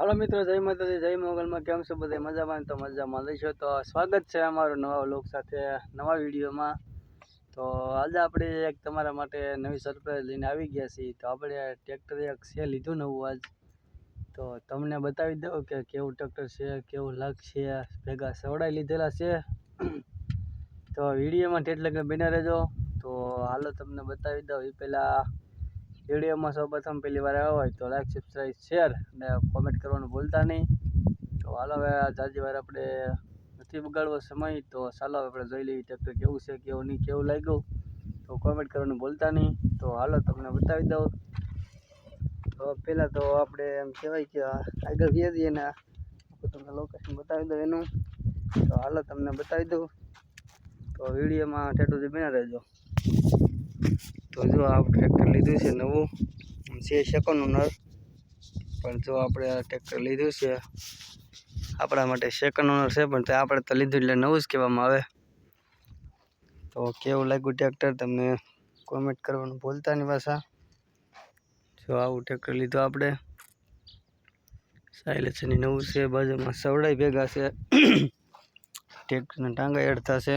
હાલો મિત્રો, જય માતાજી, જય મોગલમાં. કેમ છો બધા? મજામાં તો મજામાં. લઈશો તો સ્વાગત છે અમારું નવા લોક સાથે, નવા વિડીયોમાં. તો આજે આપણે એક તમારા માટે નવી સરપ્રાઈઝ લઈને આવી ગયા છીએ. તો આપણે ટ્રેક્ટર એક છે, લીધું નવું આજ. તો તમને બતાવી દઉં કે કેવું ટ્રેક્ટર છે, કેવું લાગશે ભેગા સવડાઈ લીધેલા છે. તો વિડીયોમાં એટલે કે બિના રહેજો. તો હાલો તમને બતાવી દઉં. એ પહેલાં વિડીયોમાં સૌ પ્રથમ પહેલી વાર આવ્યા હોય તો લાઈક સબસ્ક્રાઈબ શેર અને કોમેન્ટ કરવાનું ભૂલતા નહીં. તો હાલો હવે જાજી વાર આપણે નથી બગાડવો સમય, તો ચાલો આપણે જોઈ લઈએ ટ્રેક્ટર કેવું છે, કેવું નહીં, કેવું લાગ્યું. તો કોમેન્ટ કરવાનું ભૂલતા નહીં. તો હાલો તમને બતાવી દઉં. તો પહેલાં તો આપણે એમ કહેવાય કે આગળ જઈએ છીએ ને તમને લોકેશન બતાવી દઉં એનું. તો હાલો તમને બતાવી દઉં. તો વિડીયોમાં ઠેઠું બિના રહેજો. તો જો આ ટ્રેક્ટર લીધું છે નવું છે સેકન્ડ ઓનર પણ જો આપણે આ ટ્રેક્ટર લીધું છે, આપણા માટે સેકન્ડ ઓનર છે, પણ તે આપણે તો લીધું એટલે નવું જ કહેવામાં આવે. તો કેવું લાગ્યું ટ્રેક્ટર તમને કોમેન્ટ કરવાનું ભૂલતા નહીં પાછા. જો આવું ટ્રેક્ટર લીધું આપણે. સાયલેસની નવું છે, બાજુમાં સવડાઈ ભેગા છે. ટ્રેક્ટરના ટાંગા એડતા છે.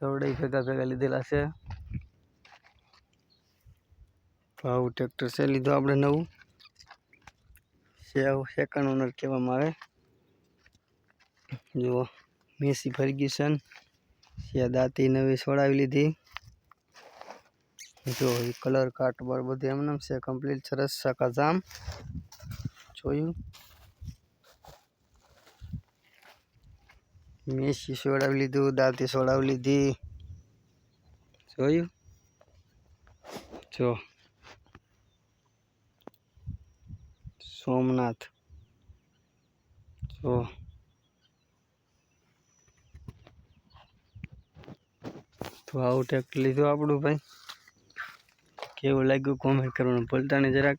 સવડાઈ ભેગા ભેગા લીધેલા છે. આવું ટ્રેક્ટર છે, લીધું આપણે નવું. સેવ સેકન્ડ ઓનર કહેવામાં આવે. જુઓ, મેસી ફર્ગ્યુસન સિયા દાંતી નવી છોડાવી લીધી. જો કલર કાટ બાર બધું એમને છે. કમ્પ્લીટ સરસ સકાજામ જોયું. મેસી સોડાવી લીધું દાંતી સોડાવી લીધી. જોયું? જો. સોમનાથ. જો. તો આવું ટ્રેક્ટર લીધું આપણું ભાઈ. કેવું લાગ્યું કોમેન્ટ કરવાનું? ભૂલતા નહીં જરાક.